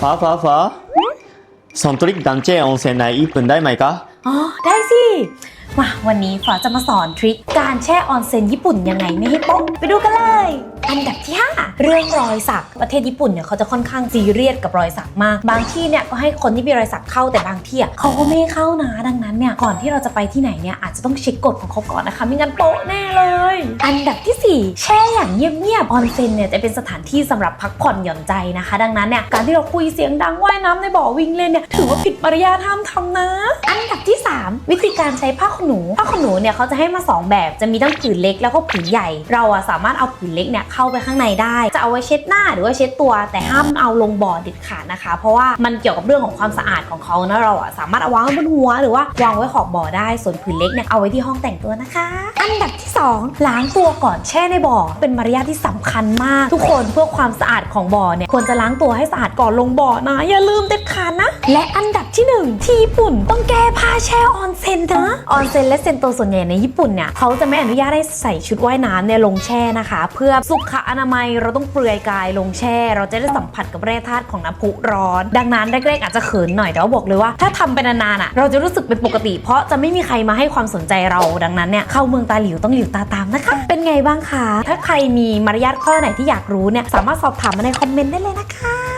ฟ้าฟ้าฟ้าสอนทริคดันเจออนเซ็นในญี่ปุ่นได้ไหมคะ อ๋อ ได้สิมาวันนี้ฝาจะมาสอนทริคการแช่ออนเซ็นญี่ปุ่นยังไงไม่ให้โป๊ะไปดูกันเลย อันดับที่5 เรื่องรอยสักประเทศญี่ปุ่นเนี่ยเขาจะค่อนข้างซีเรียสกับรอยสักมาก บางที่เนี่ยก็ให้คนที่มีรอยสักเข้าแต่บางที่อะเขาก็ไม่เข้านะดังนั้นเนี่ยก่อนที่เราจะไปที่ไหนเนี่ยอาจจะต้องเช็คกฎของเขาก่อนนะคะ ไม่งั้นโป๊ะแน่เลย อันดับที่ 4 แช่อย่างเงียบๆออนเซ็นเนี่ยจะเป็นสถานที่สำหรับพักผ่อนหย่อนใจนะคะ ดังนั้นเนี่ยการที่เราคุยเสียงดังว่ายน้ำในบ่อวิ่งเล่นเนี่ยถือว่าผิดมารยาทห้ามทำนะ วิธีการใช้ผ้าขนหนูผ้าขนหนูเนี่ยเขาจะให้มา 2 แบบจะมีทั้งผืนเล็กแล้วก็ผืนใหญ่ เราอะสามารถเอาผืนเล็กเนี่ยเข้าไปข้างในได้ จะเอาไว้เช็ดหน้าหรือว่าเช็ดตัวแต่ห้ามเอาลงบ่อเด็ดขาดนะคะ เพราะว่ามันเกี่ยวกับเรื่องของความสะอาดของเขานะเราอะสามารถเอาวางไว้บนหัวหรือว่าวางไว้ขอบบ่อได้ส่วนผืนเล็กเนี่ยเอาไว้ที่ห้องแต่งตัวนะคะอันดับที่ 2 ล้างตัวก่อนแช่ในบ่อ เป็นมารยาทที่สำคัญมาก ทุกคนเพื่อความสะอาดของบ่อเนี่ยควรจะล้างตัวให้สะอาดก่อนลงบ่อนะ อย่าลืมเด็ดขาดนะ และอันดับที่หนึ่งที่ญี่ปุ่นต้องแก้ผ้าแช่ออนเซ็นนะออนเซ็นและเซ็นโตส่วนใหญ่ในญี่ปุ่นเนี่ยเขาจะไม่อนุญาตให้ใส่ชุดว่ายน้ำเนี่ยลงแช่นะคะ เพื่อสุขอนามัยเราต้องเปลือยกายลงแช่ เราจะได้สัมผัสกับแร่ธาตุของน้ำพุร้อน ดังนั้นแรกๆอาจจะเขินหน่อยแต่ว่าบอกเลยว่า ถ้าทำไปนานๆอะเราจะรู้สึกเป็นปกติ เพราะจะไม่มีใครมาให้ความสนใจเราดังนั้นเนี่ยเข้าเมืองตาหลิวต้องหลิวตาตามนะคะ เป็นไงบ้างคะถ้าใครมีมารยาทข้อไหนที่อยากรู้เนี่ยสามารถสอบถามมาในคอมเมนต์ได้เลยนะคะ